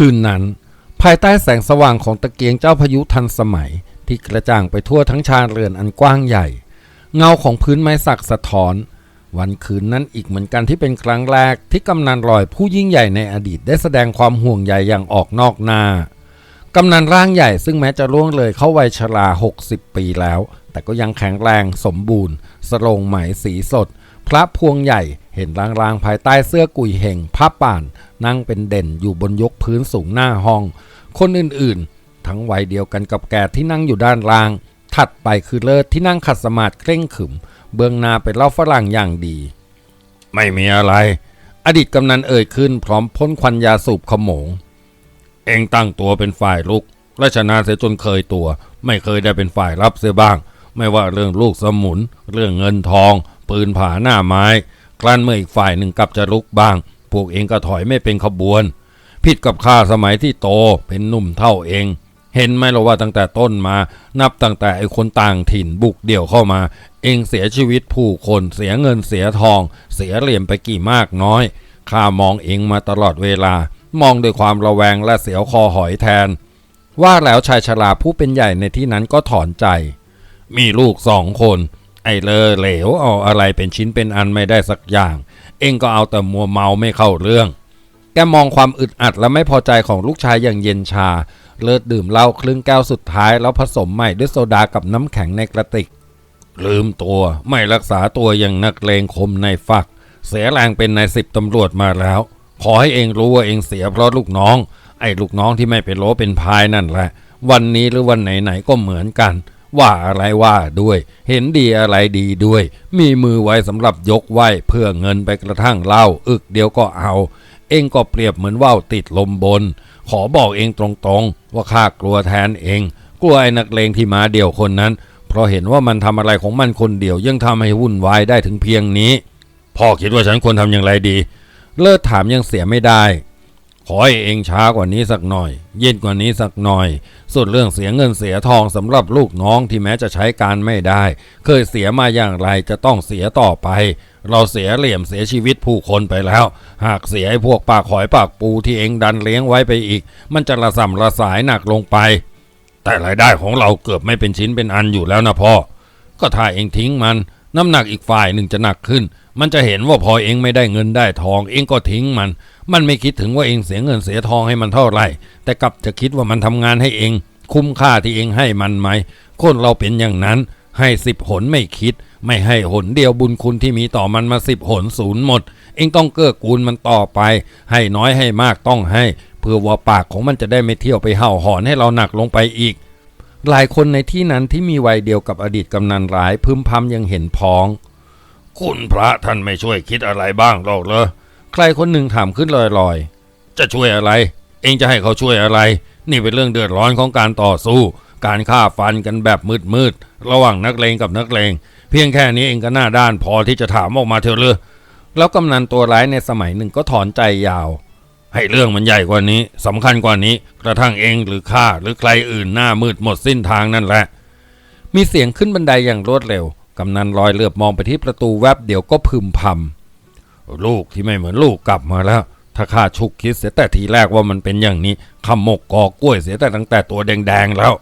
คืนนั้น ภายใต้แสงสว่างของตะเกียงเจ้าพายุทันสมัย ที่กระจ่างไปทั่วทั้งชานเรือนอันกว้างใหญ่ เงาของพื้นไม้สักสะท้อน วันคืนนั้นอีกเหมือนกันที่เป็นครั้งแรกที่กำนันลอยผู้ยิ่งใหญ่ในอดีตได้แสดงความห่วงใยอย่างออกนอกหน้ากำนันร่างใหญ่ซึ่งแม้จะล่วงเลยเข้าวัยชรา 60 ปีแล้ว แต่ก็ยังแข็งแรงสมบูรณ์สโรงไหมสีสด พระพวงใหญ่เห็นลางๆภายใต้เสื้อกุยเห่งผ้าป่าน นั่งเป็นเด่นอยู่บนยกพื้นสูงหน้าห้อง คนอื่นๆ ทั้งวัยเดียวกันกับแก่ที่นั่งอยู่ด้านล่าง ถัดไปคือเลิศที่นั่งขัดสมาธิเคร่งขรึม เบื้องหน้าเป็นเล่าฝรั่งอย่างดี ไม่มีอะไร อดีตกำนันเอ่ยขึ้นพร้อมพ่นควันยาสูบขโมง เองตั้งตัวเป็นฝ่ายลุกและชนะเสียจนเคยตัว ไม่เคยได้เป็นฝ่ายรับเสียบ้าง ไม่ว่าเรื่องลูกสมุน เรื่องเงินทอง ปืนผาหน้าไม้ครั้นเมื่ออีกฝ่ายหนึ่งกลับจะลุกบ้าง พวกเองก็ถอยไม่เป็นขบวน ผิดกับข้าสมัยที่โตเป็นหนุ่มเท่าเอง เห็นไหมล่ะว่าตั้งแต่ต้นมา นับตั้งแต่ไอ้คนต่างถิ่นบุกเดี่ยวเข้ามา เองเสียชีวิตผู้คนเสียเงินเสียทอง เสียเหลี่ยมไปกี่มากน้อยข้ามองเองมาตลอดเวลา มองด้วยความระแวงและเสียวคอหอยแทน ว่าแล้วชายชราผู้เป็นใหญ่ในที่นั้นก็ถอนใจ มีลูกสองคน ไอ้เลอเหลวเอาอะไรเป็นชิ้นเป็นอันไม่ได้สักอย่าง เองก็เอาแต่มัวเมาไม่เข้าเรื่อง แกมองความอึดอัดและไม่พอใจของลูกชายอย่างเย็นชา เลิศดื่มเหล้าครึ่งแก้วสุดท้ายแล้วผสมใหม่ด้วยโซดากับน้ำแข็งในกระติก ลืมตัวไม่รักษาตัวอย่างนักเลงคมในฝัก เสียแรงเป็นนายสิบตำรวจมาแล้ว ขอให้เองรู้ว่าเองเสียเพราะลูกน้อง ไอ้ลูกน้องที่ไม่เป็นโลเป็นพายนั่นแหละ วันนี้หรือวันไหนๆก็เหมือนกัน ว่าอะไรว่าด้วย เห็นดีอะไรดีด้วย มีมือไว้สำหรับยกไหวเพื่อเงินไปกระทั่งเล้าอึกเดียวก็เอา เองก็เปรียบเหมือนว่าวติดลมบน ขอบอกเองตรงๆ ว่าข้ากลัวแทนเอง กลัวไอ้นักเลงที่มาเดี่ยวคนนั้น เพราะเห็นว่ามันทำอะไรของมันคนเดียวยังทำให้วุ่นวายได้ถึงเพียงนี้พ่อคิดว่าฉันควรทำอย่างไรดี เลิศถามยังเสียไม่ได้ ขอให้เองช้ากว่านี้สักหน่อย เย็นกว่านี้สักหน่อย ส่วนเรื่องเสียเงินเสียทองสำหรับลูกน้องที่แม้จะใช้การไม่ได้ เคยเสียมาอย่างไรจะต้องเสียต่อไป เราเสียเหลี่ยมเสียชีวิตผู้คนไปแล้ว หากเสียไอ้พวกปากหอยปากปูที่เองดันเลี้ยงไว้ไปอีก มันจะระส่ำระสายหนักลงไป แต่รายได้ของเราเกือบไม่เป็นชิ้นเป็นอันอยู่แล้วนะพ่อก็ถ้าเองทิ้งมัน น้ำหนักอีกฝ่ายหนึ่งจะหนักขึ้น มันจะเห็นว่าพอเองไม่ได้เงินได้ทอง เองก็ทิ้งมัน มันไม่คิดถึงว่าเองเสียเงินเสียทองให้มันเท่าไหร่ แต่กลับจะคิดว่ามันทำงานให้เอง คุ้มค่าที่เองให้มันไหม คนเราเป็นอย่างนั้น ให้สิบหนไม่คิด ไม่ให้หนเดียวบุญคุณที่มีต่อมันมาสิบหนศูนย์หมด เองต้องเกื้อกูลมันต่อไป ให้น้อยให้มากต้องให้ เพื่อว่าปากของมันจะได้ไม่เที่ยวไปเห่าหอนให้เราหนักลงไปอีกหลายคนในที่นั้นที่มีวัยเดียวกับอดีตกำนันร้ายพึมพำยังเห็นพ้อง คุณพระท่านไม่ช่วยคิดอะไรบ้างหรอกเหรอใครคนหนึ่งถามขึ้นลอยๆ จะช่วยอะไร เองจะให้เขาช่วยอะไร นี่เป็นเรื่องเดือดร้อนของการต่อสู้ การฆ่าฟันกันแบบมืดๆระหว่างนักเลงกับนักเลง เพียงแค่นี้เองก็หน้าด้านพอที่จะถามออกมาเถอะเลยแล้วกำนันตัวร้ายในสมัยหนึ่งก็ถอนใจยาว ให้เรื่องมันใหญ่กว่านี้สำคัญกว่านี้ กระทั่งเองหรือข้าหรือใครอื่นหน้ามืดหมดสิ้นทางนั่นแหละ มีเสียงขึ้นบันไดอย่างรวดเร็ว กำนันลอยเลือบมองไปที่ประตูแวบเดี๋ยวก็พึมพำลูกที่ไม่เหมือนลูกกลับมาแล้ว ถ้าข้าชุกคิดเสียแต่ทีแรกว่ามันเป็นอย่างนี้ขมกกอกล้วยเสียแต่ตั้งแต่ตัวแดงๆแล้ว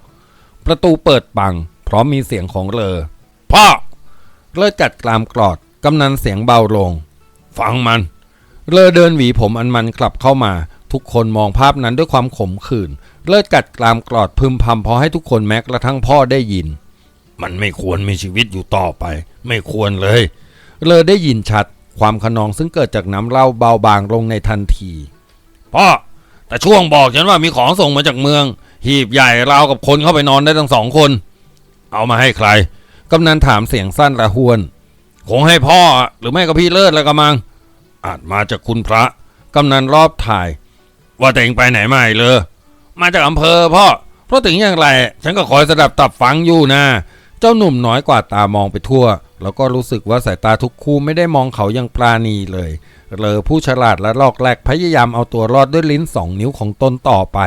ประตูเปิดปัง พร้อมมีเสียงของเลอพ่อเลอจัดกรามกรอดกำนันเสียงเบาลง ฟังมัน เลอเดินหวีผมอันมันกลับเข้ามา ทุกคนมองภาพนั้นด้วยความขมขื่นเลิศกัดกรามกรอดพึมพำพอให้ทุกคนแม้กระทั่งพ่อได้ยิน มันไม่ควรมีชีวิตอยู่ต่อไป ไม่ควรเลย เลอได้ยินชัดความขนองซึ่งเกิดจากน้ำเหล้าเบาบางลงในทันทีพ่อแต่ช่วงบอกฉันว่ามีของส่งมาจากเมือง หีบใหญ่ราวกับคนเข้าไปนอนได้ทั้งสองคน เอามาให้ใครกำนันถามเสียงสั้นระหวน คงให้พ่อหรือไม่ก็พี่เลิศแล้วก็มัง อาจมาจากคุณพระกำนันรอบถ่าย ว่าแต่เองไปไหนมาเลยมาจากอำเภอพ่อเพราะถึงอย่างไร ฉันก็คอยสดับตับฟังอยู่นะ จ้าหนุ่มน้อยกว่าตามองไปทั่ว แล้วก็รู้สึกว่าสายตาทุกคู่ไม่ได้มองเขาอย่างปราณีเลย เลอผู้ฉลาดและลอกแรกพยายามเอาตัวรอดด้วยลิ้นสองนิ้วของตนต่อไป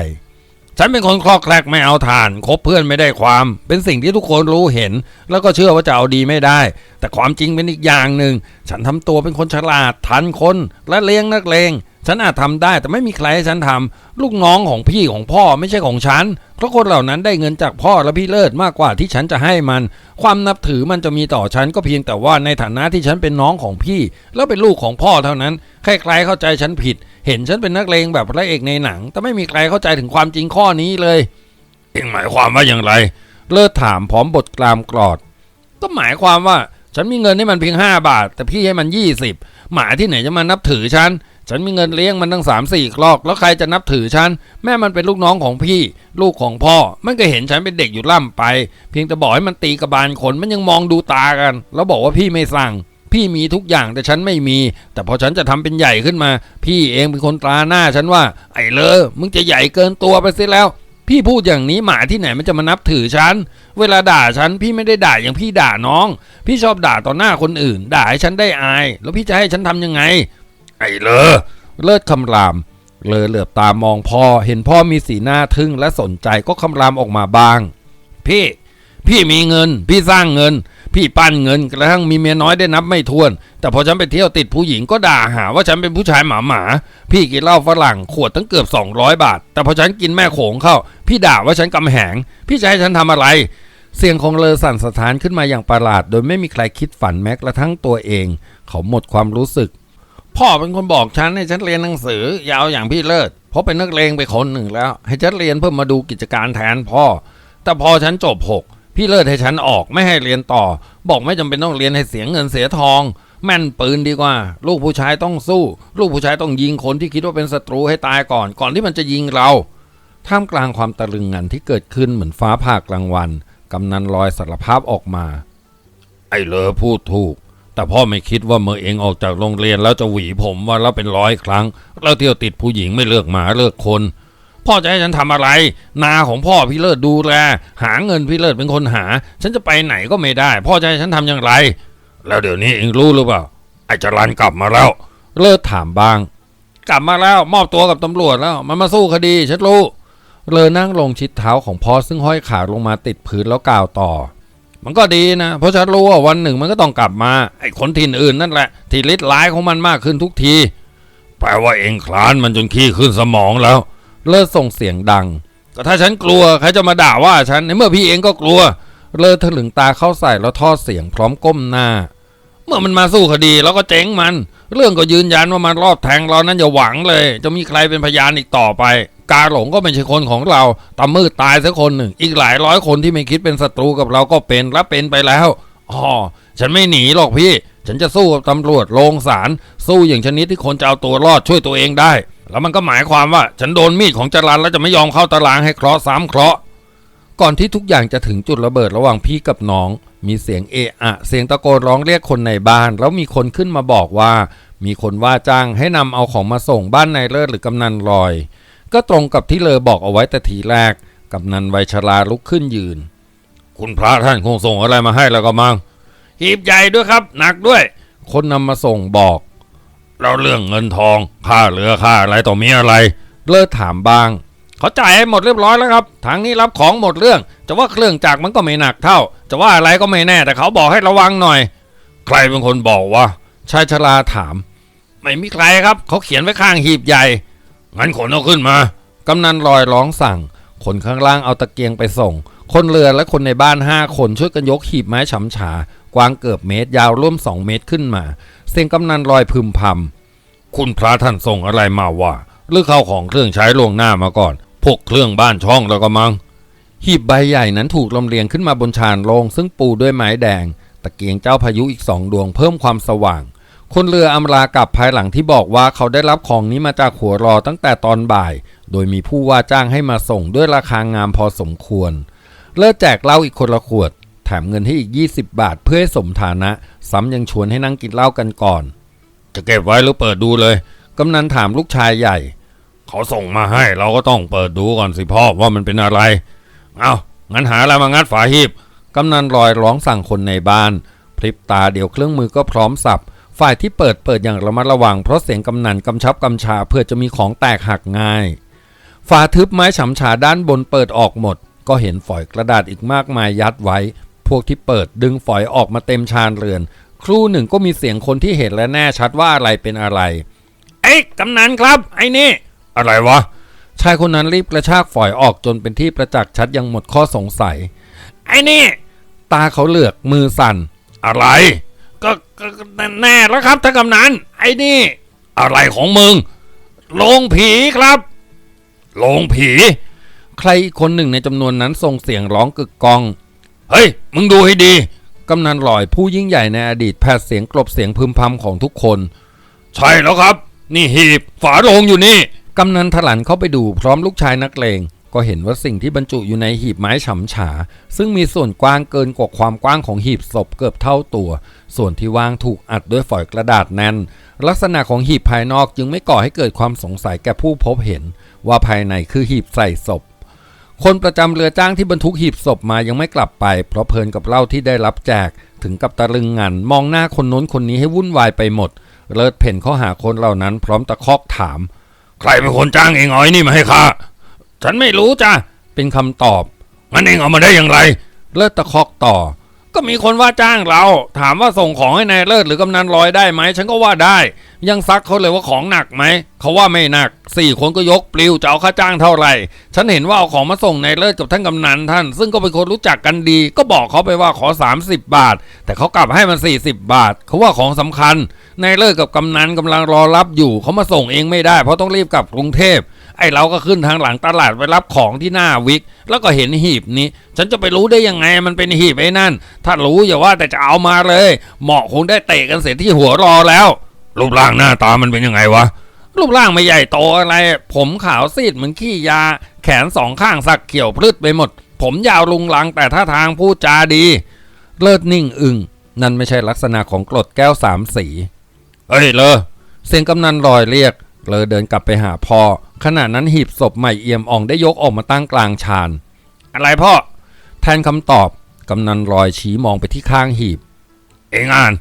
ฉันเป็นคนคลอกแคลกไม่เอาทาน คบเพื่อนไม่ได้ความ เป็นสิ่งที่ทุกคนรู้เห็น แล้วก็เชื่อว่าจะเอาดีไม่ได้ แต่ความจริงเป็นอีกอย่างหนึ่ง ฉันทำตัวเป็นคนฉลาดทันคนและเลี้ยงนักเลง ฉันอาจทำได้แต่ไม่มีใครให้ฉันทำลูกน้องของพี่ของพ่อไม่ใช่ของฉัน เพราะคนเหล่านั้นได้เงินจากพ่อและพี่เลิศมากกว่าที่ฉันจะให้มัน ความนับถือมันจะมีต่อฉันก็เพียงแต่ว่าในฐานะที่ฉันเป็นน้องของพี่ แล้วเป็นลูกของพ่อเท่านั้นใครๆเข้าใจฉันผิด เห็นฉันเป็นนักเลงแบบพระเอกในหนัง แต่ไม่มีใครเข้าใจถึงความจริงข้อนี้เลย เองหมายความว่าอย่างไร เลิศถามพร้อมบทกลามกรอด ก็หมายความว่าฉันมีเงินให้มันเพียงห้าบาท แต่พี่ให้มันยี่สิบหมาที่ไหนจะมานับถือฉัน ฉันมีเงินเลี้ยงมันตั้งสามสี่คลอก แล้วใครจะนับถือฉัน แม่มันเป็นลูกน้องของพี่ ลูกของพ่อ มันก็เห็นฉันเป็นเด็กอยู่ล่ำไป เพียงแต่บอกให้มันตีกระบาลขนมันยังมองดูตากัน แล้วบอกว่าพี่ไม่สั่ง พี่มีทุกอย่างแต่ฉันไม่มี แต่พอฉันจะทำเป็นใหญ่ขึ้นมา พี่เองเป็นคนตราหน้าฉันว่า ไอ้เลอมึงจะใหญ่เกินตัวไปเสียแล้ว พี่พูดอย่างนี้หมาที่ไหนมันจะมานับถือฉันเวลาด่าฉันพี่ไม่ได้ด่าอย่างพี่ด่าน้อง พี่ชอบด่าต่อหน้าคนอื่น ด่าให้ฉันได้อาย แล้วพี่จะให้ฉันทำยังไง ไอ้เลอเลิศคำราม เลอเหลือบตามองพ่อ เห็นพ่อมีสีหน้าทึ่งและสนใจก็คำรามออกมาบ้าง พี่ พี่มีเงิน พี่สร้างเงิน พี่ปั้นเงินกระทั่งมีเมียน้อยได้นับไม่ถ้วน แต่พอฉันไปเที่ยวติดผู้หญิงก็ด่าหาว่าฉันเป็นผู้ชายหมาหมาพี่กินเหล้าฝรั่งขวดตั้งเกือบ 200 บาท แต่พอฉันกินแม่โขงเข้า พี่ด่าว่าฉันกำแหง พี่จะให้ฉันทำอะไรเสียงของเลอสั่นสะท้านขึ้นมาอย่างประหลาด โดยไม่มีใครคิดฝันแม้กระทั่งตัวเอง เขาหมดความรู้สึก พ่อเป็นคนบอกฉันให้ฉันเรียนหนังสือยาวอย่างพี่เลิศเพราะเป็นนักเลงไปคนหนึ่งแล้ว ให้ฉันเรียนเพื่อมาดูกิจการแทนพ่อ แต่พอฉันจบหกพี่เลิศให้ฉันออกไม่ให้เรียนต่อ บอกไม่จำเป็นต้องเรียนให้เสียเงินเสียทอง แม่นปืนดีกว่า ลูกผู้ชายต้องสู้ ลูกผู้ชายต้องยิงคนที่คิดว่าเป็นศัตรูให้ตายก่อน ก่อนที่มันจะยิงเราท่ามกลางความตะลึงงันที่เกิดขึ้นเหมือนฟ้าผ่ากลางวันกำนันลอยสารภาพออกมา ไอ้เลอพูดถูก แต่พ่อไม่คิดว่าเมื่อเองออกจากโรงเรียนแล้วจะหวีผมว่าแล้วเป็นร้อยครั้ง แล้วเที่ยวติดผู้หญิงไม่เลือกหมาเลือกคน พ่อจะให้ฉันทำอะไร นาของพ่อพี่เลิศดูแล หาเงินพี่เลิศเป็นคนหา ฉันจะไปไหนก็ไม่ได้ พ่อจะให้ฉันทำอย่างไร แล้วเดี๋ยวนี้เองรู้หรือเปล่าไอ้จรันกลับมาแล้ว เลิศถามบ้าง กลับมาแล้วมอบตัวกับตำรวจแล้ว มันมาสู้คดีฉันรู้เลอนั่งลงชิดเท้าของพ่อซึ่งห้อยขาลงมาติดพื้นแล้วกล่าวต่อ มันก็ดีนะ เพราะฉันรู้ว่าวันหนึ่งมันก็ต้องกลับมา ไอ้คนถิ่นอื่นนั่นแหละ ที่ฤทธิ์ร้ายของมันมากขึ้นทุกที แปลว่าเองคลานมันจนขี้ขึ้นสมองแล้ว เลิศส่งเสียงดัง ก็ถ้าฉันกลัวใครจะมาด่าว่าฉันในเมื่อพี่เองก็กลัว เลิศถลึงตาเข้าใส่แล้วทอดเสียงพร้อมก้มหน้า เมื่อมันมาสู้คดีแล้วก็เจ๊งมัน เรื่องก็ยืนยันว่ามันรอบแทงเรานั้นอย่าหวังเลย จะมีใครเป็นพยานอีกต่อไป กาหลงก็ไม่ใช่คนของเราตามืดตายสักคนหนึ่ง อีกหลายร้อยคนที่ไม่คิดเป็นศัตรูกับเราก็เป็นและเป็นไปแล้วอ๋อฉันไม่หนีหรอกพี่ ฉันจะสู้กับตำรวจโรงศาลสู้อย่างชนิดที่คนจะเอาตัวรอดช่วยตัวเองได้ แล้วมันก็หมายความว่า ฉันโดนมีดของจรันแล้วจะไม่ยอมเข้าตารางให้เคราะห์ซ้ำเคราะห์ก่อนที่ทุกอย่างจะถึงจุดระเบิดระหว่างพี่กับน้อง มีเสียงเอะอะ เสียงตะโกนร้องเรียกคนในบ้าน แล้วมีคนขึ้นมาบอกว่า มีคนว่าจ้างให้นำเอาของมาส่งบ้านนายเลิศหรือกำนันลอย ก็ตรงกับที่เลอบอกเอาไว้แต่ทีแรกกำนันไวยชราลุกขึ้นยืน คุณพระท่านคงส่งอะไรมาให้แล้วก็มังหีบใหญ่ด้วยครับ หนักด้วย คนนำมาส่งบอกเราเรื่องเงินทองค่าเรือค่าอะไรต่อมีอะไร เลิศถามบ้าง เขาจ่ายให้หมดเรียบร้อยแล้วครับทางนี้รับของหมดเรื่อง จะว่าเครื่องจักรมันก็ไม่หนักเท่า จะว่าอะไรก็ไม่แน่แต่เขาบอกให้ระวังหน่อย ใครเป็นคนบอกวะชายชราถาม ไม่มีใครครับ เขาเขียนไว้ข้างหีบใหญ่ งั้นขนเอาขึ้นมากำนันลอยร้องสั่ง คนข้างล่างเอาตะเกียงไปส่ง คนเรือและคนในบ้านห้าคนช่วยกันยกหีบไม้ฉำฉา กว้างเกือบเมตรยาวร่วมสองเมตรขึ้นมา เสียงกำนันลอยพึมพำคุณพระท่านส่งอะไรมาวะหรือเข้าของเครื่องใช้ล่วงหน้ามาก่อน พวกเครื่องบ้านช่องแล้วก็มัง หีบใบใหญ่นั้นถูกลำเลียงขึ้นมาบนชานโลง ซึ่งปูด้วยไม้แดง ตะเกียงเจ้าพายุอีกสองดวงเพิ่มความสว่าง คนเรืออำลากลับภายหลังที่บอกว่าเขาได้รับของนี้มาจากหัวรอตั้งแต่ตอนบ่าย โดยมีผู้ว่าจ้างให้มาส่งด้วยราคางามพอสมควร เลิกแจกเหล้าอีกคนละขวด แถมเงินให้อีก 20 บาทเพื่อให้สมฐานะ ซ้ำยังชวนให้นั่งกินเหล้ากันก่อน จะเก็บไว้หรือเปิดดูเลยกำนันถามลูกชายใหญ่ เขาส่งมาให้ เราก็ต้องเปิดดูก่อนสิพ่อว่ามันเป็นอะไร เอางั้นหาอะไรมางัดฝาหีบกำนันลอยร้องสั่งคนในบ้าน พริบตาเดี๋ยวเครื่องมือก็พร้อมสับ ฝ่ายที่เปิดเปิดอย่างระมัดระวังเพราะเสียงกำนันกำชับกำชาเพื่อจะมีของแตกหักง่าย ฝาทึบไม้ฉำฉาด้านบนเปิดออกหมด ก็เห็นฝอยกระดาษอีกมากมายยัดไว้ พวกที่เปิดดึงฝอยออกมาเต็มชานเรือน ครู่หนึ่งก็มีเสียงคนที่เห็นและแน่ชัดว่าอะไรเป็นอะไรไออ้ยกำนันครับ ไอ้นี่ อะไรวะ ชายคนนั้นรีบกระชากฝอยออกจนเป็นที่ประจักษ์ชัดอยังหมดข้อสงสัย ไอ้นี่ ตาเขาเหลือกมือสั่น อะไร ก็แน่แล้วครับท่านกำนันไอ้นี่ อะไรของมึงโลงผีครับโลงผี ใครคนหนึ่งในจำนวนนั้นส่งเสียงร้องกึกกอง เฮ้ย มึงดูให้ดี กำนันลอยผู้ยิ่งใหญ่ในอดีตแผดเสียงกลบเสียงพึมพำของทุกคน ใช่แล้วครับ นี่หีบฝาโลงอยู่นี่ กำนันถลันเข้าไปดูพร้อมลูกชายนักเลง ก็เห็นว่าสิ่งที่บรรจุอยู่ในหีบไม้ฉำฉา ซึ่งมีส่วนกว้างเกินกว่าความกว้างของหีบศพเกือบเท่าตัว ส่วนที่ว่างถูกอัดด้วยฝอยกระดาษแน่น ลักษณะของหีบภายนอกจึงไม่ก่อให้เกิดความสงสัยแก่ผู้พบเห็น ว่าภายในคือหีบใส่ศพ คนประจำเรือจ้างที่บรรทุกหีบศพมายังไม่กลับไป เพราะเพลินกับเหล้าที่ได้รับแจก ถึงกับตะลึงงันมองหน้าคนโน้นคนนี้ให้วุ่นวายไปหมด เลิศเพ่นเข้าหาคนเหล่านั้นพร้อมตะคอกถาม ใครเป็นคนจ้างเองเอาไอ้นี่มาให้ข้าฉันไม่รู้จ้ะเป็นคำตอบงั้นเองเอามาได้อย่างไร เลิศตะคอกต่อ ก็มีคนว่าจ้างเรา ถามว่าส่งของให้นายเลิศหรือกำนันลอยได้ไหมฉันก็ว่าได้ ยังซักเขาเลยว่าของหนักไหมเขาว่าไม่หนักสี่คนก็ยกปลิวจะเอาค่าจ้างเท่าไหร่ ฉันเห็นว่าเอาของมาส่งนายเลิศกับท่านกำนันท่าน ซึ่งก็เป็นคนรู้จักกันดี ก็บอกเขาไปว่าขอ 30 บาท แต่เขากลับให้มัน40 บาท เขาว่าของสำคัญนายเลิศกับกำนันกำลังรอรับอยู่เขามาส่งเองไม่ได้ เพราะต้องรีบกลับกรุงเทพ ไอ้เราก็ขึ้นทางหลังตลาดไปรับของที่หน้าวิก แล้วก็เห็นหีบนี้ ฉันจะไปรู้ได้ยังไงมันเป็นหีบไอ้นั่น ถ้ารู้อย่าว่าแต่จะเอามาเลย เหมาะคงได้เตะกันเสร็จที่หัวรอแล้ว รูปร่างหน้าตามันเป็นยังไงวะ รูปร่างไม่ใหญ่โตอะไร ผมขาวซีดเหมือนขี้ยา แขนสองข้างสักเขียวพลืดไปหมด ผมยาวลุงลังแต่ท่าทางพูดจาดี เลิศนิ่งอึงนั่นไม่ใช่ลักษณะของกรดแก้วสามสี เฮ้ยเลอเสียงกำนันลอยเรียก เลอเดินกลับไปหาพ่อ ขณะนั้นหีบศพใหม่เอี่ยมอ่องได้ยกออกมาตั้งกลางชานอะไรพ่อ แทนคำตอบกำนันลอยชี้มองไปที่ข้างหีบ เองอ่าน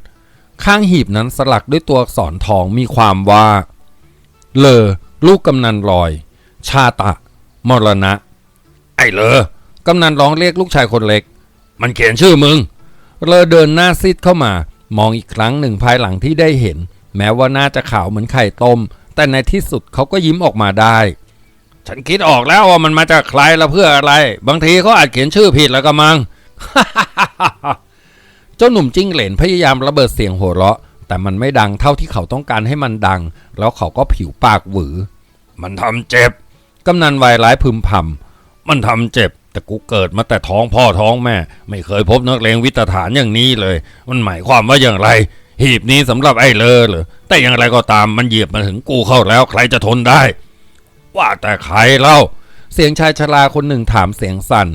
ข้างหีบนั้นสลักด้วยตัวอักษรทองมีความว่า เลอลูกกำนันลอย ชาตะ มรณะ ไอ้เลอกำนันร้องเรียกลูกชายคนเล็ก มันเขียนชื่อมึง เลอเดินหน้าซีดเข้ามามองอีกครั้งหนึ่งภายหลังที่ได้เห็น แม้ว่าหน้าจะขาวเหมือนไข่ต้ม แต่ในที่สุดเขาก็ยิ้มออกมาได้ ฉันคิดออกแล้วว่ามันมาจากใครและเพื่ออะไร บางทีเขาอาจเขียนชื่อผิดแล้วก็มังเจ้าหนุ่มจิ้งเหลนพยายามระเบิดเสียงหัวเราะ แต่มันไม่ดังเท่าที่เขาต้องการให้มันดัง แล้วเขาก็ผิวปากหวือ มันทำเจ็บกำนันวายร้ายพึมพำมันทำเจ็บแต่กูเกิดมาแต่ท้องพ่อท้องแม่ ไม่เคยพบนักเลงวิตฐานอย่างนี้เลย มันหมายความว่าอย่างไร หีบนี้สำหรับไอ้เลอเหรอแต่อย่างไรก็ตามมันเหยียบมาถึงกูเข้าแล้วใครจะทนได้ ว่าแต่ใครเล่า เสียงชายชราคนหนึ่งถามเสียงสั่น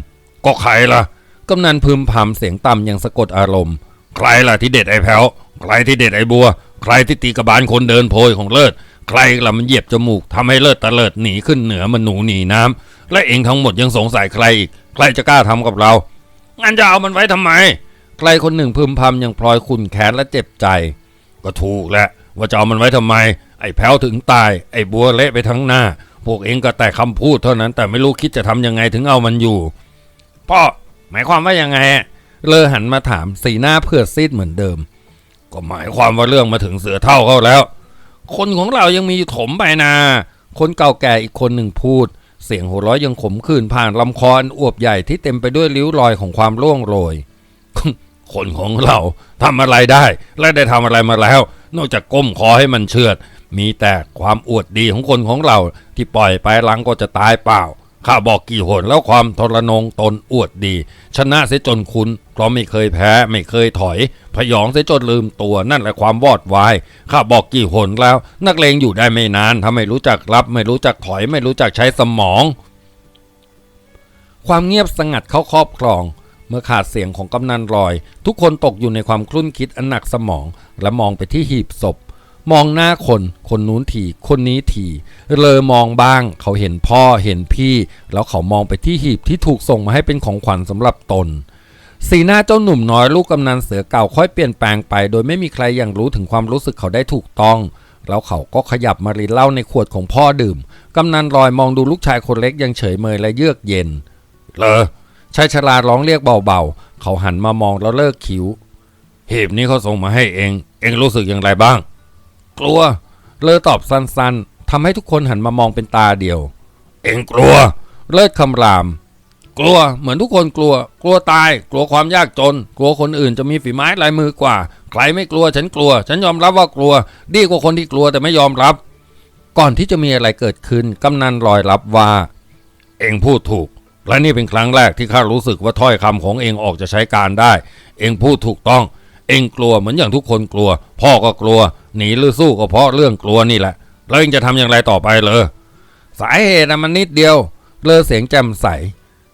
ก็ใครล่ะกำนันพึมพำเสียงต่ำอย่างสะกดอารมณ์ ใครล่ะที่เด็ดไอ้แพวใครที่เด็ดไอ้บัว ใครที่ตีกระบาลคนเดินโพยของเลิศ ใครล่ะมันเหยียบจมูกทำให้เลิศตะเลิดหนีขึ้นเหนือมันหนูหนีน้ำและเองทั้งหมดยังสงสัยใครอีกใครจะกล้าทำกับเรางั้นจะเอามันไว้ทำไม ใครคนหนึ่งพึมพำอยังพลอยขุนแค้นและเจ็บใจ ก็ถูกแหละว่าจะเอามันไว้ทำไม ไอ้แพ้วถึงตาย ไอ้บัวเละไปทั้งหน้า พวกเองก็แต่คำพูดเท่านั้น แต่ไม่รู้คิดจะทำยังไงถึงเอามันอยู่ พ่อ หมายความว่ายังไง เลอหันมาถามสีหน้าเพื่อซีดเหมือนเดิม ก็หมายความว่าเรื่องมาถึงเสือเท่าเขาแล้ว คนของเรายังมีถมไปนา คนเก่าแก่อีกคนหนึ่งพูด เสียงหัวเราะยังขมขื่นผ่านลำคออันอวบใหญ่ที่เต็มไปด้วยริ้วรอยของความร่วงโรย คนของเราทำอะไรได้ และได้ทำอะไรมาแล้ว นอกจากก้มคอให้มันเชือด มีแต่ความอวดดีของคนของเรา ที่ปล่อยไปหลังก็จะตายเปล่า ข้าบอกกี่หนแล้วความทรนงตนอวดดี ชนะเสียจนคุณเพราะไม่เคยแพ้ไม่เคยถอย พยองเสียจนลืมตัวนั่นแหละความวอดวาย ข้าบอกกี่หนแล้ว นักเลงอยู่ได้ไม่นานถ้าไม่รู้จักรับ ไม่รู้จักถอย ไม่รู้จักใช้สมอง ความเงียบสงัดเขาครอบครอง เมื่อขาดเสียงของกำนันลอย ทุกคนตกอยู่ในความคลุ่นคิดอันหนักสมอง และมองไปที่หีบศพ มองหน้าคน คนนู้นทีคนนี้ทีเลอมองบ้าง เขาเห็นพ่อเห็นพี่ แล้วเขามองไปที่หีบที่ถูกส่งมาให้เป็นของขวัญสำหรับตนสีหน้าเจ้าหนุ่มน้อยลูกกำนันเสือเก่าค่อยเปลี่ยนแปลงไป โดยไม่มีใครยังรู้ถึงความรู้สึกเขาได้ถูกต้อง แล้วเขาก็ขยับมารินเหล้าในขวดของพ่อดื่ม กำนันลอยมองดูลูกชายคนเล็กยังเฉยเมยและเยือกเย็น เลอ ชายชราร้องเรียกเบาๆ เขาหันมามองแล้วเลิกคิ้วหีบนี้เขาส่งมาให้เอง เองรู้สึกอย่างไรบ้าง กลัว เลอตอบสั้นๆทำให้ทุกคนหันมามองเป็นตาเดียว เองกลัว เลิศคำราม กลัว เหมือนทุกคนกลัว กลัวตาย กลัวความยากจน กลัวคนอื่นจะมีฝีไม้ลายมือกว่า ใครไม่กลัว ฉันกลัว ฉันยอมรับว่ากลัว ดีกว่าคนที่กลัวแต่ไม่ยอมรับ ก่อนที่จะมีอะไรเกิดขึ้นกำนันลอยรับว่า เองพูดถูก และนี่เป็นครั้งแรกที่ข้ารู้สึกว่าถ้อยคำของเองออกจะใช้การได้ เองพูดถูกต้อง เองกลัวเหมือนอย่างทุกคนกลัว พ่อก็กลัว หนีหรือสู้ก็เพราะเรื่องกลัวนี่แหละ แล้วเองจะทำอย่างไรต่อไปเลย สาเหตุนะมันนิดเดียว เลอเสียงแจ่มใส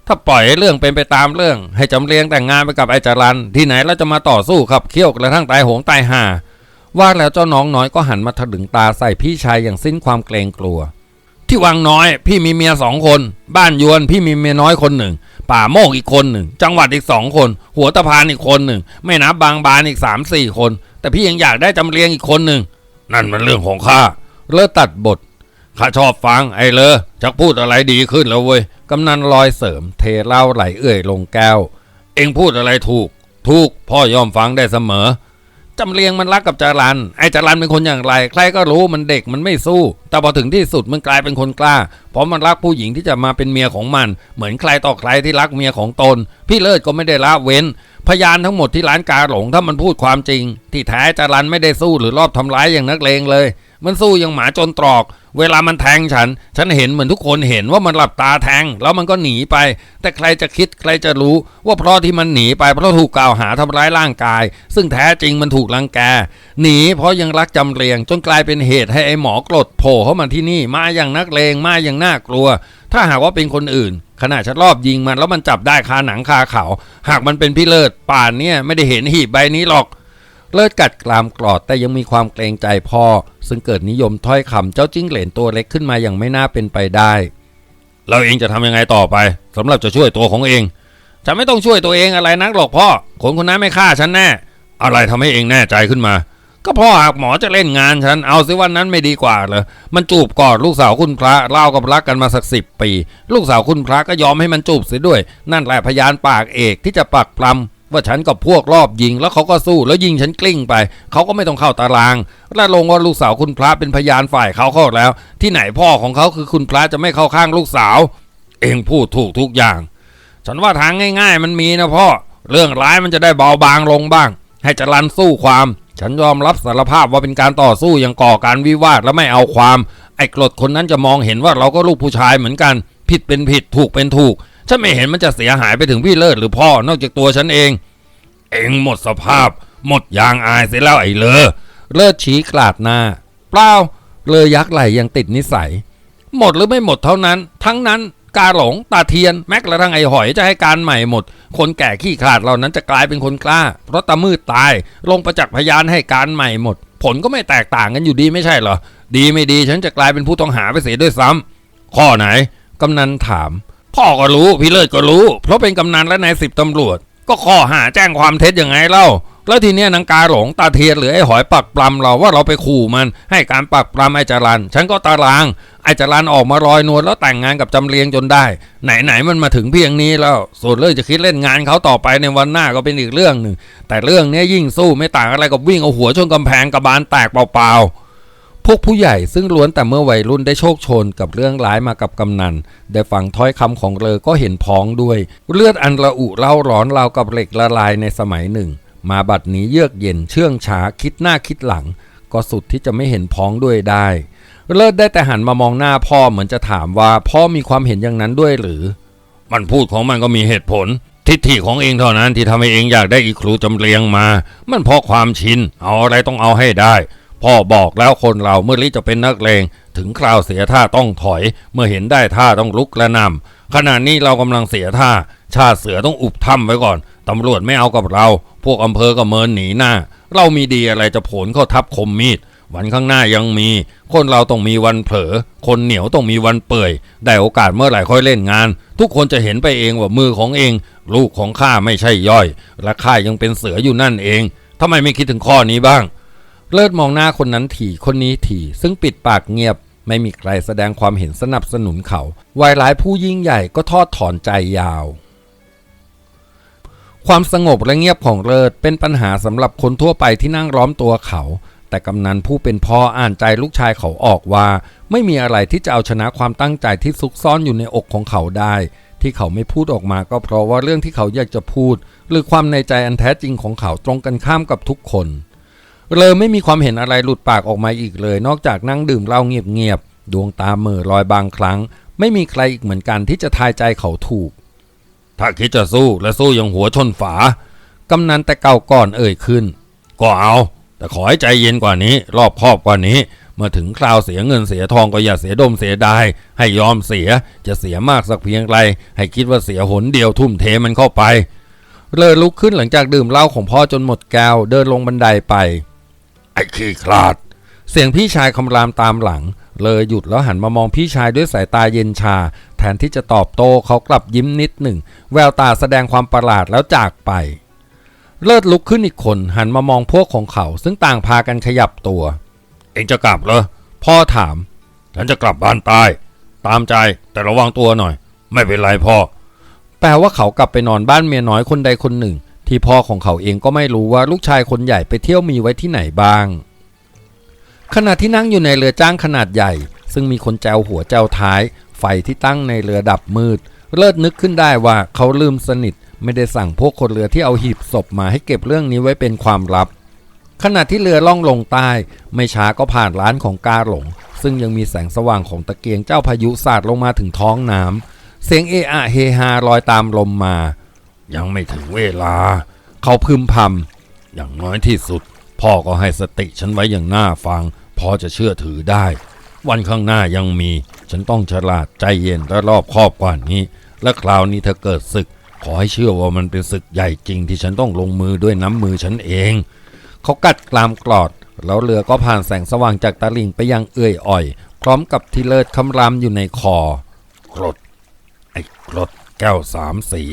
ถ้าปล่อยเรื่องเป็นไปตามเรื่อง ให้จำเรียงแต่งงานไปกับไอจารันที่ไหนเราจะมาต่อสู้ขับเคี่ยวกระทั่งตายโหงตายห่าว่าแล้วเจ้าน้องน้อยก็หันมาถลึงตาใส่พี่ชายอย่างสิ้นความเกรงกลัว ที่วังน้อย พี่มีเมียสองคน บ้านยวน พี่มีเมียน้อยคนหนึ่ง ป่าโมกอีกคนหนึ่ง จังหวัดอีกสองคน หัวตะพานอีกคนหนึ่ง ไม่นับบางบานอีกสามสี่คน แต่พี่ยังอยากได้จำเรียงอีกคนหนึ่ง นั่นมันเรื่องของข้าเลิศตัดบทข้าชอบฟังไอ้เลอจักพูดอะไรดีขึ้นแล้วเว้ยกำนันลอยเสริม เทเหล้าไหลเอื่อยลงแก้ว เองพูดอะไรถูก ถูกพ่อยอมฟังได้เสมอ จำเรียงมันรักกับจารันไอ้จารันเป็นคนอย่างไร ใครก็รู้มันเด็กมันไม่สู้ แต่พอถึงที่สุดมันกลายเป็นคนกล้า เพราะมันรักผู้หญิงที่จะมาเป็นเมียของมัน เหมือนใครต่อใครที่รักเมียของตน พี่เลิศก็ไม่ได้ละเว้น พยานทั้งหมดที่ร้านกาหลงถ้ามันพูดความจริง ที่แท้จารันไม่ได้สู้หรือรอบทำร้ายอย่างนักเลงเลย มันสู้อย่างหมาจนตรอก เวลามันแทงฉัน ฉันเห็นเหมือนทุกคนเห็นว่ามันหลับตาแทง แล้วมันก็หนีไป แต่ใครจะคิดใครจะรู้ ว่าเพราะที่มันหนีไปเพราะถูกกล่าวหาทำร้ายร่างกาย ซึ่งแท้จริงมันถูกรังแก หนีเพราะยังรักจำเรียง จนกลายเป็นเหตุให้ไอ้หมอกรดโผล่เข้ามาที่นี่ มาอย่างนักเลงมาอย่างน่ากลัว ถ้าหากว่าเป็นคนอื่นขณะฉันรอบยิงมันแล้วมันจับได้คาหนังคาเขา หากมันเป็นพี่เลิศป่านเนี่ยไม่ได้เห็นหีบใบนี้หรอก เลิศกัดกรามกรอดแต่ยังมีความเกรงใจพ่อ ซึ่งเกิดนิยมถ้อยคำเจ้าจิ้งเหลนตัวเล็กขึ้นมาอย่างไม่น่าเป็นไปได้แล้วเองจะทำยังไงต่อไปสำหรับจะช่วยตัวของเองฉันไม่ต้องช่วยตัวเองอะไรนักหรอกพ่อคนคนนั้นไม่ฆ่าฉันแน่ อะไรทำให้เองแน่ใจขึ้นมา ก็พ่อหากหมอจะเล่นงานฉันเอาสิวันนั้นไม่ดีกว่าเหรอมันจูบกอดลูกสาวคุณพระเล่ากับรักกันมาสักสิบปี ลูกสาวคุณพระก็ยอมให้มันจูบเสียด้วย นั่นแหละพยานปากเอกที่จะปักปลำ ว่าฉันกับพวกรอบยิงแล้วเขาก็สู้แล้วยิงฉันกลิ้งไป เขาก็ไม่ต้องเข้าตารางและลงว่าลูกสาวคุณพระเป็นพยานฝ่ายเขาเข้าแล้ว ที่ไหนพ่อของเขาคือคุณพระจะไม่เข้าข้างลูกสาว เองพูดถูกทุกอย่าง ฉันว่าทางง่าย ๆ มันมีนะพ่อเรื่องร้ายมันจะได้เบาบางลงบ้าง ให้จรันสู้ความ ฉันยอมรับสารภาพว่าเป็นการต่อสู้อย่างก่อการวิวาทและไม่เอาความ ไอ้กรดคนนั้นจะมองเห็นว่าเราก็ลูกผู้ชายเหมือนกัน ผิดเป็นผิดถูกเป็นถูก ฉันไม่เห็นมันจะเสียหายไปถึงพี่เลิศหรือพ่อนอกจากตัวฉันเอง เองหมดสภาพ หมดยางอายเสียแล้วไอ้เลอเลิศชี้กลาดหน้า เปล่าเลอยักษ์ไหลยังติดนิสัย หมดหรือไม่หมดเท่านั้น ทั้งนั้นกาหลงตาเทียนแม้กระทั่งไอหอยจะให้การใหม่หมด คนแก่ขี้ขลาดเหล่านั้นจะกลายเป็นคนกล้า เพราะตามืดตายลงประจักษ์พยานให้การใหม่หมด ผลก็ไม่แตกต่างกันอยู่ดีไม่ใช่เหรอ ดีไม่ดีฉันจะกลายเป็นผู้ต้องหาไปเสียด้วยซ้ำข้อไหนกำนันถาม พ่อก็รู้พี่เลิศก็รู้ เพราะเป็นกำนันและนายสิบตำรวจ ก็ข้อหาแจ้งความเท็จยังไงเล่า แล้วทีเนี้ยนางกาหลงตาเทียนหรือไอ้หอยปักปลำเราว่าเราไปขู่มัน ให้การปักปลำไอ้จรันฉันก็ตาราง ไอ้จรันออกมาลอยนวลแล้วแต่งงานกับจำเรียงจนได้ไหนไหนๆมันมาถึงเพียงนี้แล้วส่วนเรื่องจะคิดเล่นงานเขาต่อไปในวันหน้าก็เป็นอีกเรื่องหนึ่งแต่เรื่องเนี้ยยิ่งสู้ไม่ต่างอะไรกับวิ่งเอาหัวชนกำแพงกระบาลแตกเปล่าๆ พวกผู้ใหญ่ซึ่งล้วนแต่เมื่อวัยรุ่นได้โชคชนกับเรื่องร้ายมากับกำนัน ได้ฟังถ้อยคำของเลอก็เห็นพ้องด้วย เลือดอันระอุเล่าร้อนราวกับเหล็กละลายในสมัยหนึ่ง มาบัดนี้เยือกเย็นเชื่องช้าคิดหน้าคิดหลัง ก็สุดที่จะไม่เห็นพ้องด้วยได้ เลิศได้แต่หันมามองหน้าพ่อเหมือนจะถามว่าพ่อมีความเห็นอย่างนั้นด้วยหรือ มันพูดของมันก็มีเหตุผลทิฏฐิของเองเท่านั้นที่ทำให้เองอยากได้อีครูจำเรียงมา มันเพราะความชิน เอาอะไรต้องเอาให้ได้ พ่อบอกแล้วคนเราเมื่อลิจะเป็นนักเลงถึงคราวเสียท่าต้องถอย เมื่อเห็นได้ท่าต้องลุกและนำขณะนี้เรากำลังเสียท่า ชาติเสือต้องอุบถ้ำไว้ก่อนตำรวจไม่เอากับเรา พวกอำเภอก็เมินหนีหน้า เรามีดีอะไรจะผลเข้าทับคมมีดวันข้างหน้ายังมี คนเราต้องมีวันเผลอ คนเหนียวต้องมีวันเปื่อย ได้โอกาสเมื่อไหร่ค่อยเล่นงาน ทุกคนจะเห็นไปเองว่ามือของเอง ลูกของข้าไม่ใช่ย่อย และข้ายังเป็นเสืออยู่นั่นเองทำไมไม่คิดถึงข้อนี้บ้าง เลิศมองหน้าคนนั้นถี่คนนี้ถี่ ซึ่งปิดปากเงียบ ไม่มีใครแสดงความเห็นสนับสนุนเขาวายร้ายผู้ยิ่งใหญ่ก็ทอดถอนใจยาว ความสงบและเงียบของเลิศเป็นปัญหาสำหรับคนทั่วไปที่นั่งล้อมตัวเขา แต่กำนันผู้เป็นพ่ออ่านใจลูกชายเขาออกว่า ไม่มีอะไรที่จะเอาชนะความตั้งใจที่ซุกซ่อนอยู่ในอกของเขาได้ ที่เขาไม่พูดออกมาก็เพราะว่าเรื่องที่เขาอยากจะพูด หรือความในใจอันแท้จริงของเขาตรงกันข้ามกับทุกคน เลยไม่มีความเห็นอะไรหลุดปากออกมาอีกเลย นอกจากนั่งดื่มเหล้าเงียบๆดวงตาเหม่อลอยบางครั้ง ไม่มีใครอีกเหมือนกันที่จะทายใจเขาถูก ถ้าคิดจะสู้และสู้อย่างหัวชนฝากำนันแต่เก่าก่อนเอ่ยขึ้น ก็เอา แต่ขอให้ใจเย็นกว่านี้ รอบคอบกว่านี้ เมื่อถึงคราวเสียเงินเสียทองก็อย่าเสียดมเสียดายให้ยอมเสียจะเสียมากสักเพียงไรให้คิดว่าเสียหนเดียวทุ่มเทมันเข้าไปเลยลุกขึ้นหลังจากดื่มเหล้าของพ่อจนหมดแก้วเดินลงบันไดไป ไอ้ขี้คลาด เสียงพี่ชายคำรามตามหลัง เลยหยุดแล้วหันมามองพี่ชายด้วยสายตาเย็นชา แทนที่จะตอบโต้เขากลับยิ้มนิดหนึ่ง แววตาแสดงความประหลาดแล้วจากไป เลิศลุกขึ้นอีกคนหันมามองพวกของเขา ซึ่งต่างพากันขยับตัว เองจะกลับเหรอพ่อถามฉันจะกลับบ้านใต้ตามใจแต่ระวังตัวหน่อย ไม่เป็นไรพ่อแปลว่าเขากลับไปนอนบ้านเมียน้อยคนใดคนหนึ่ง ที่พ่อของเขาเองก็ไม่รู้ว่าลูกชายคนใหญ่ไปเที่ยวมีไว้ที่ไหนบ้าง ขณะที่นั่งอยู่ในเรือจ้างขนาดใหญ่ ซึ่งมีคนแจวหัวแจวท้าย ไฟที่ตั้งในเรือดับมืด เลิศนึกขึ้นได้ว่าเขาลืมสนิท ไม่ได้สั่งพวกคนเรือที่เอาหีบศพมาให้เก็บเรื่องนี้ไว้เป็นความลับ ขณะที่เรือล่องลงใต้ ไม่ช้าก็ผ่านร้านของกาหลง ซึ่งยังมีแสงสว่างของตะเกียงเจ้าพายุสาดลงมาถึงท้องน้ำเสียงเอะอะเฮฮาลอยตามลมมา ยังไม่ถึงเวลา เขาพึมพำอย่างน้อยที่สุด พ่อก็ให้สติฉันไว้อย่างน่าฟัง พอจะเชื่อถือได้ วันข้างหน้ายังมี ฉันต้องฉลาดใจเย็นและรอบคอบกว่านี้ และคราวนี้เธอเกิดศึก ขอให้เชื่อว่ามันเป็นศึกใหญ่จริงที่ฉันต้องลงมือด้วยน้ำมือฉันเอง เขากัดกรามกรอด แล้วเรือก็ผ่านแสงสว่างจากตะลิ่งไปยังเอื่อยอ่อย พร้อมกับที่เลิศคำรามอยู่ในคอกรดไอ้กรดแก้วสามสี